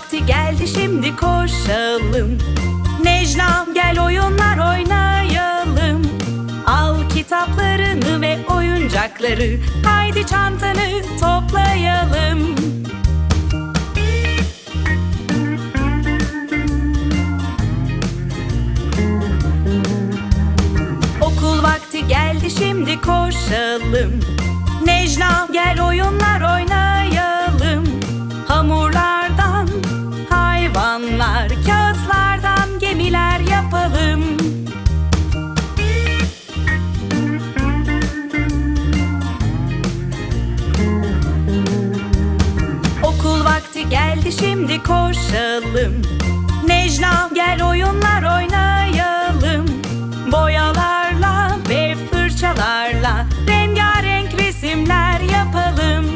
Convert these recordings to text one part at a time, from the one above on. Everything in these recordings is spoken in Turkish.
vakti geldi şimdi koşalım. Necla gel oyunlar oynayalım. Al kitaplarını ve oyuncakları Haydi çantanı toplayalım. Okul vakti geldi şimdi koşalım. Necla gel oyunlar geldi şimdi koşalım. Necla gel oyunlar oynayalım. Boyalarla ve fırçalarla Rengarenk resimler yapalım.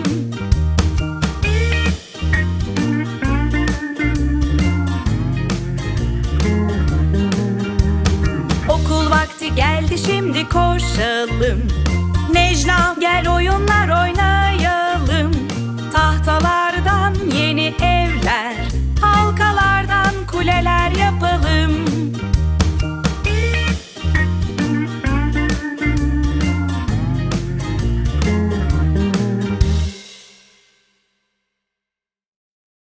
Okul vakti geldi şimdi koşalım. Necla gel oyunlar